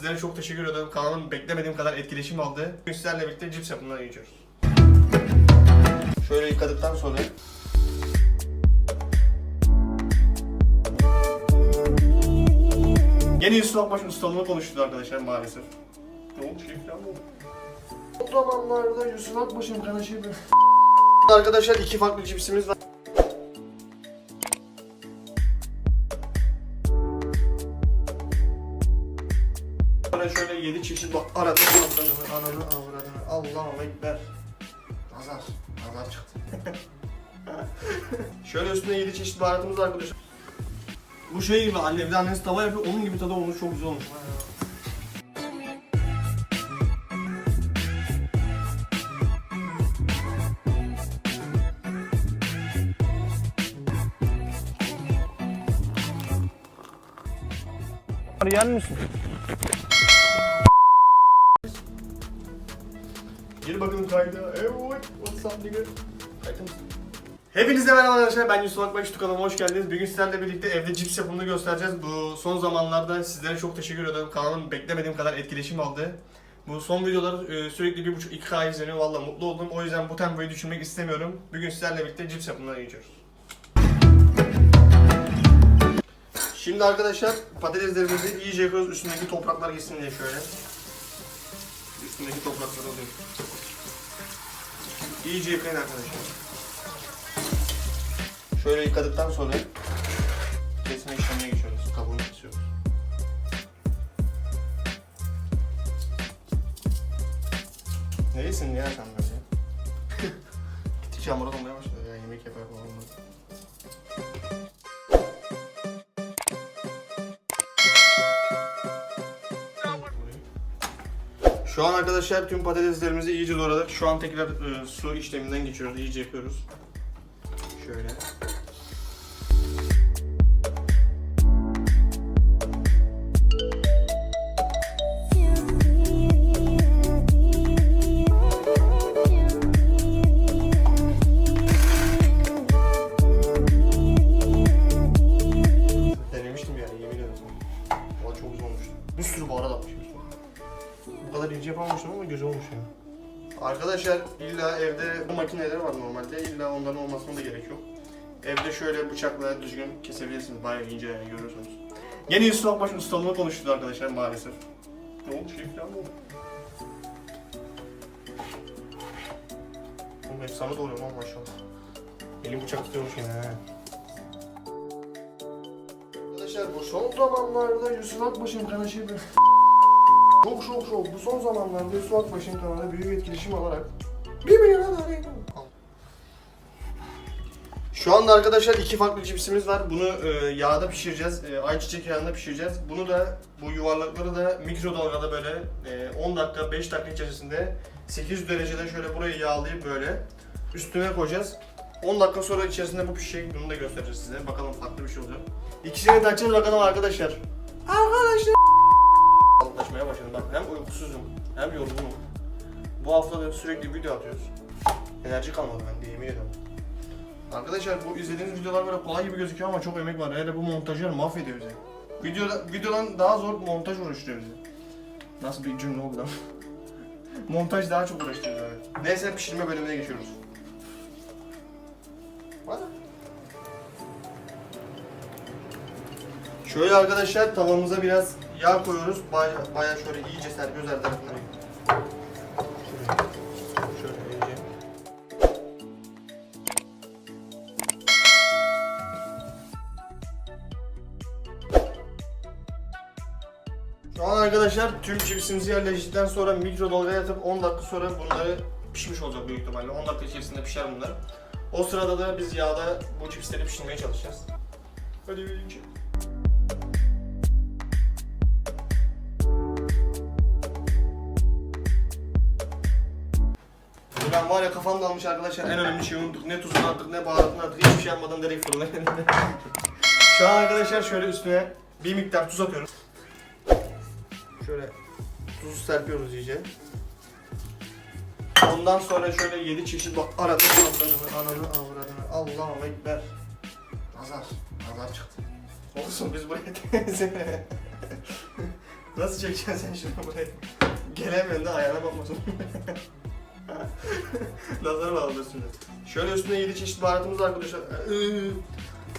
Sizlere çok teşekkür ederim. Kanalım beklemediğim kadar etkileşim aldı. Bugün sizlerle birlikte cips yapımına geçiyoruz. Şöyle yıkadıktan sonra Yeni Yusuf Akbaş'ın ustalığını konuştu arkadaşlar maalesef. Ne oldu şey falan mı oldu? O zamanlarda Yusuf Akbaş'ın kardeşiydi. Arkadaşlar iki farklı cipsimiz var. Sonra şöyle yedi çeşit bak aradım avradını, ananı avradını. Allahu Ekber. Nazar, nazar çıktı. şöyle üstüne yedi çeşit baharatımız var arkadaşlar. Bu şey gibi anne bir annesi tava yapıyor onun gibi tadı olmuş çok güzel olmuş. Yer misin? Kayda. Evet, what's up nigga? Hepinize merhaba arkadaşlar. Ben Yusuf Akbaş. YouTube kanalıma hoş geldiniz. Bugün sizlerle birlikte evde cips yapımını göstereceğiz. Bu son zamanlarda sizlere çok teşekkür ederim. Kanalım beklemediğim kadar etkileşim aldı. Bu son videolar e, sürekli 1.5-2K izleniyor. Valla mutlu oldum. O yüzden bu tempoyu düşünmek istemiyorum. Bugün sizlerle birlikte cips yapımına geçiyoruz. Şimdi arkadaşlar patateslerimizi iyice yakıyoruz. Üstündeki topraklar gitsin diye şöyle. Üstündeki toprakları alıyoruz. İyice yıkayın arkadaşlar. Şöyle yıkadıktan sonra kesme işlemine geçiyoruz. Kabuğunu kesiyoruz. Neysin ya sen böyle? Gittikçe hamur olmaya başladı ya yemek yapar falan. Şu an arkadaşlar tüm patateslerimizi iyice doğradık. Şu an tekrar e, su işleminden geçiyoruz. iyice yapıyoruz. Şöyle. Denemiştim yani yemin ederim. Valla çok güzel olmuş. Bir sürü baharat atmışım kadar ince yapamamıştım ama güzel olmuş yani. Arkadaşlar illa evde bu makineleri var normalde. İlla onların olmasına da gerek yok. Evde şöyle bıçakla düzgün kesebilirsiniz. Bayağı ince yani görüyorsunuz. Yeni Yusuf Akbaş'ın ustalığını konuştu arkadaşlar maalesef. Ne oldu şey falan mı oldu? Oğlum efsane doğruyor lan maşallah. Elim bıçak tutuyormuş yine he. Arkadaşlar bu son zamanlarda Yusuf Akbaş'ın kardeşiydi. Çok çok çok bu son zamanlarda Yusuf Akbaş'ın kanalına büyük etkileşim alarak 1 milyon abone Şu anda arkadaşlar iki farklı cipsimiz var. Bunu e, yağda pişireceğiz. E, ayçiçek yağında pişireceğiz. Bunu da bu yuvarlakları da mikrodalgada böyle e, 10 dakika 5 dakika içerisinde 800 derecede şöyle burayı yağlayıp böyle üstüne koyacağız. 10 dakika sonra içerisinde bu pişecek. Bunu da göstereceğiz size. Bakalım farklı bir şey olacak. İkisini takacağız bakalım arkadaşlar. Arkadaşlar. Anlaşmaya başladım. Bak hem uykusuzum hem yorgunum. Bu hafta da sürekli video atıyoruz. Enerji kalmadı bende yemin ediyorum. Arkadaşlar bu izlediğiniz videolar böyle kolay gibi gözüküyor ama çok emek var. Hele bu montajlar mahvediyor bizi. Videoda, videodan daha zor montaj uğraştırıyor bizi. Nasıl bir cümle oldu lan? montaj daha çok uğraştırıyor evet. Neyse pişirme bölümüne geçiyoruz. Şöyle arkadaşlar tavamıza biraz yağ koyuyoruz. Baya, baya şöyle iyice serpiyoruz her tarafına. Şöyle, şöyle iyice. Şu an arkadaşlar tüm cipsimizi yerleştirdikten sonra mikrodalgaya atıp 10 dakika sonra bunları pişmiş olacak büyük ihtimalle. 10 dakika içerisinde pişer bunlar. O sırada da biz yağda bu cipsleri pişirmeye çalışacağız. Hadi bir. Ben var ya kafam dalmış arkadaşlar en önemli şeyi unuttuk. Ne tuzunu attık ne baharatını attık hiçbir şey yapmadan direkt fırına Şu an arkadaşlar şöyle üstüne bir miktar tuz atıyoruz. Şöyle tuzu serpiyoruz iyice. Ondan sonra şöyle 7 çeşit bak aradım avradını, ananı avradını. Allahu Ekber. Nazar, nazar çıktı. Olsun biz buraya. Nasıl çekeceksin sen şimdi burayı? Gelemiyorsun da ayağına bakmasın. Nazar bağlı şimdi. Şöyle üstüne 7 çeşit baharatımız var arkadaşlar. Iıı.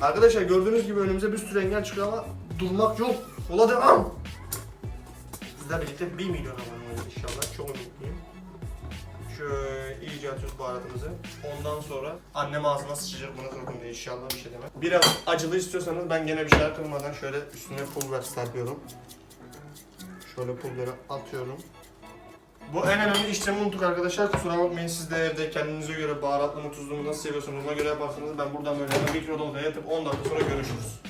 Arkadaşlar gördüğünüz gibi önümüze bir sürü engel çıkıyor ama durmak yok. Yola devam. Sizlerle birlikte 1 milyon abone olacağız inşallah. Çok umutluyum. Şöyle iyice atıyoruz baharatımızı. Ondan sonra annem ağzıma sıçacak buna sokun diye inşallah bir şey demem. Biraz acılı istiyorsanız ben gene bir şeyler kırmadan şöyle üstüne pul biber serpiyorum. Şöyle pul biberi atıyorum. Bu en önemli işlemi unuttuk arkadaşlar. Kusura bakmayın siz de evde kendinize göre baharatlı mı tuzlu mu nasıl seviyorsanız ona göre yaparsanız ben buradan böyle hemen mikrodalgaya yatıp 10 dakika sonra görüşürüz.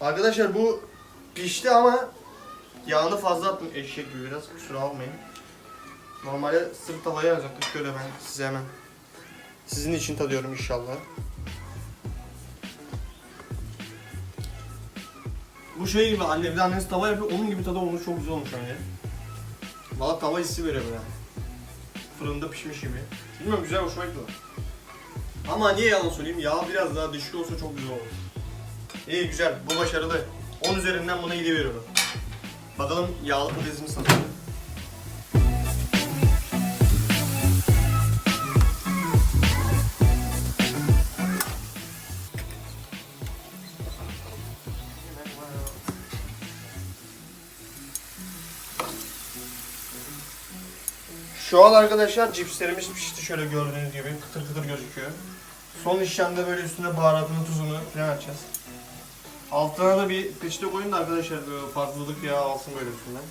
Arkadaşlar bu pişti ama yağını fazla attım eşek gibi biraz kusura bakmayın. Normalde sırf tavaya yazacaktık şöyle ben size hemen sizin için tadıyorum inşallah. Bu şey gibi anne bir de anneniz tava yapıyor onun gibi tadı olmuş çok güzel olmuş bence. Valla tava hissi veriyor böyle. Fırında pişmiş gibi. Bilmiyorum güzel hoşuma gitti. Ama niye yalan söyleyeyim yağ biraz daha düşük olsa çok güzel olur. İyi güzel bu başarılı. 10 üzerinden buna 7 veriyorum. Bakalım yağlı patatesimiz nasıl? Şu an arkadaşlar cipslerimiz pişti şöyle gördüğünüz gibi kıtır kıtır gözüküyor. Son işlemde böyle üstüne baharatını, tuzunu falan atacağız. Altına da bir peçete koyun da arkadaşlar böyle farklılık yağı alsın böyle üstünden.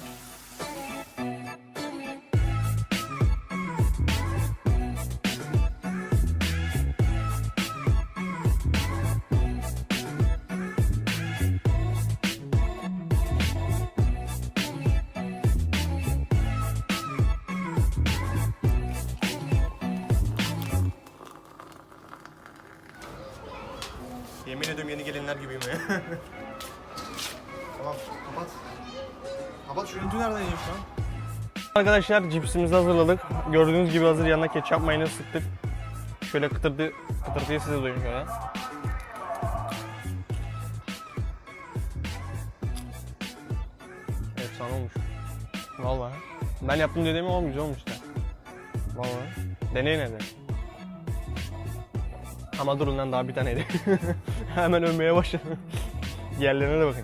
Yeni gelinler gibiyim ya. tamam kapat. Kapat şu görüntü nereden yiyeyim şu an? Arkadaşlar cipsimizi hazırladık. Gördüğünüz gibi hazır yanına ketçap mayonez sıktık. Şöyle kıtırdı, kıtırtıyı size duyun şöyle. Efsane olmuş. Vallahi. Ben yaptım dediğim ama güzel olmuş da. Vallahi. Deneyin hadi. Ama durun lan daha bir taneydi. Hemen övmeye başladım. Diğerlerine de bakın.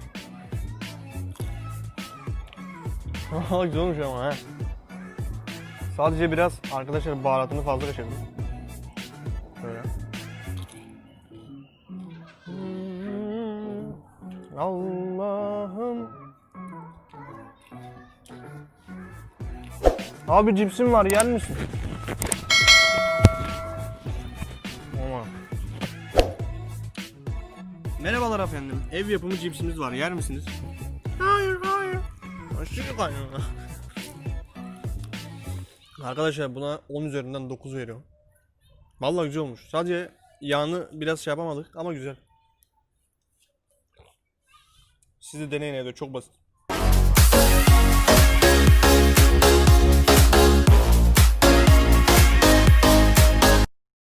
Aa, Güzel olmuş ama ha. Sadece biraz arkadaşlar baharatını fazla kaçırdım. Böyle. Allah'ım. Abi cipsim var yer misin? Ama. Merhabalar efendim. Ev yapımı cipsimiz var. Yer misiniz? Hayır, hayır. Aşırı kaynıyor. Arkadaşlar buna 10 üzerinden 9 veriyorum. Vallahi güzel olmuş. Sadece yağını biraz şey yapamadık ama güzel. Siz de deneyin evde çok basit.